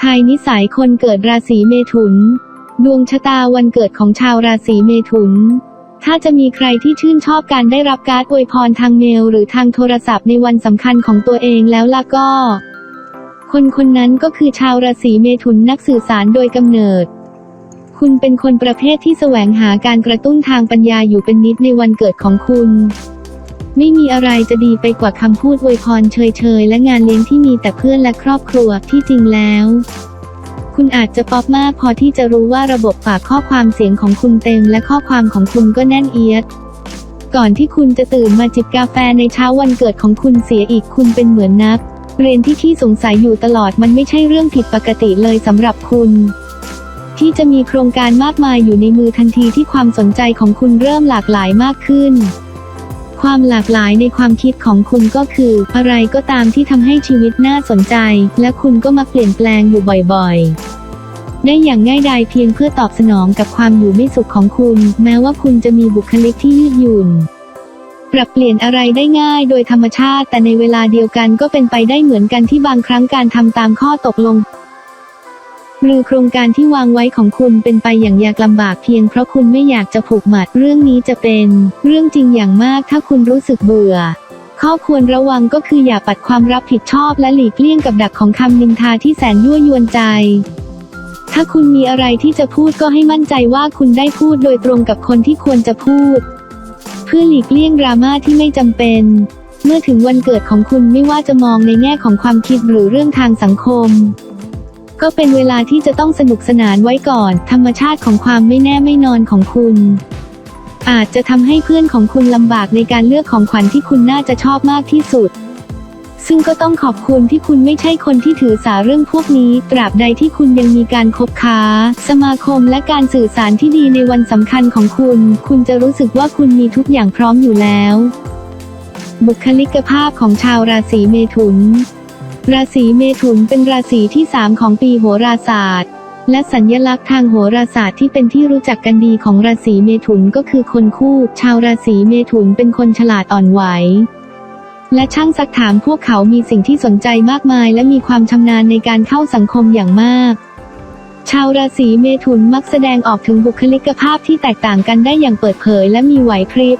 ทายนิสัยคนเกิดราศีเมถุน ดวงชะตาวันเกิดของชาวราศีเมถุน ถ้าจะมีใครที่ชื่นชอบการได้รับการอวยพรทางเมล หรือทางโทรศัพท์ในวันสำคัญของตัวเองแล้วล่ะก็ คนคนนั้นก็คือชาวราศีเมถุนนักสื่อสารโดยกำเนิด คุณเป็นคนประเภทที่แสวงหาการกระตุ้นทางปัญญาอยู่เป็นนิดในวันเกิดของคุณ ไม่มีอะไรจะดีไปกว่าคำพูดอวยพรเชยๆ และงานเลี้ยงที่มีแต่เพื่อนและครอบครัวที่จริงแล้ว คุณอาจจะป๊อปมากพอที่จะรู้ว่าระบบฝากข้อความเสียงของคุณเต็มและข้อความของคุณก็แน่นเอียด ก่อนที่คุณจะตื่นมาจิบกาแฟในเช้าวันเกิดของคุณเสียอีกคุณเป็นเหมือนนัก เรียนที่ที่สงสัยอยู่ตลอดมันไม่ใช่เรื่องผิดปกติเลยสำหรับคุณที่จะมีโครงการมากมายอยู่ในมือทันทีที่ความสนใจของคุณเริ่มหลากหลายมากขึ้น ความหลากหลายในความคิดของคุณก็คือ อะไรก็ตามที่ทำให้ชีวิตน่าสนใจ และคุณก็มาเปลี่ยนแปลงอยู่บ่อยๆ ได้อย่างง่ายดายเพียงเพื่อตอบสนองกับความอยู่ไม่สุขของคุณ แม้ว่าคุณจะมีบุคลิกที่ยืดหยุ่นปรับเปลี่ยนอะไรได้ง่ายโดยธรรมชาติ แต่ในเวลาเดียวกันก็เป็นไปได้เหมือนกันที่บางครั้งการทำตามข้อตกลง หรือโครงการที่วางไว้ของคุณเป็นไปอย่างยากลำบากเพียงเพราะคุณไม่อยากจะผูกมัดเรื่องนี้จะเป็นเรื่องจริงอย่างมากถ้าคุณรู้สึกเบื่อ ข้อควรระวังก็คืออย่าปัดความรับผิดชอบและหลีกเลี่ยงกับดักของคำนินทาที่แสนยั่วยวนใจ ถ้าคุณมีอะไรที่จะพูดก็ให้มั่นใจว่าคุณได้พูดโดยตรงกับคนที่ควรจะพูด เพื่อหลีกเลี่ยงดราม่าที่ไม่จำเป็น เมื่อถึงวันเกิดของคุณไม่ว่าจะมองในแง่ของความคิดหรือเรื่องทางสังคม ก็เป็นเวลาที่จะต้องสนุกสนานไว้ก่อน ธรรมชาติของความไม่แน่ไม่นอนของคุณ อาจจะทำให้เพื่อนของคุณลำบากในการเลือกของขวัญที่คุณน่าจะชอบมากที่สุด ซึ่งก็ต้องขอบคุณที่คุณไม่ใช่คนที่ถือสาเรื่องพวกนี้ ตราบใดที่คุณยังมีการคบค้า สมาคมและการสื่อสารที่ดีในวันสำคัญของคุณ คุณจะรู้สึกว่าคุณมีทุกอย่างพร้อมอยู่แล้ว บุคลิกภาพของชาวราศีเมถุน ราศีเมถุนเป็นราศีที่3ของปีโหราศาสตร์ และสัญญลักษณ์ทางโหราศาสตร์ที่เป็นที่รู้จักกันดีของราศีเมถุนก็คือคนคู่ ชาวราศีเมถุนเป็นคนฉลาดอ่อนไหว และช่างซักถามพวกเขามีสิ่งที่สนใจมากมาย และมีความชำนาญในการเข้าสังคมอย่างมาก ชาวราศีเมถุนมักแสดงออกถึงบุคลิกภาพที่แตกต่างกันได้อย่างเปิดเผย และมีไหวพริบ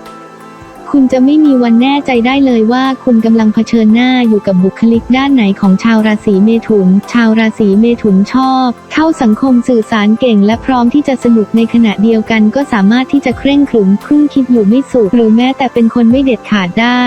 คุณจะไม่มีวันแน่ใจได้เลยว่าคุณกำลังเผชิญหน้าอยู่กับบุคลิกด้านไหนของชาวราศีเมถุน ชาวราศีเมถุนชอบ เข้าสังคมสื่อสารเก่งและพร้อมที่จะสนุกในขณะเดียวกันก็สามารถที่จะเคร่งขรึมครุ่นคิดอยู่ไม่สุขหรือแม้แต่เป็นคนไม่เด็ดขาดได้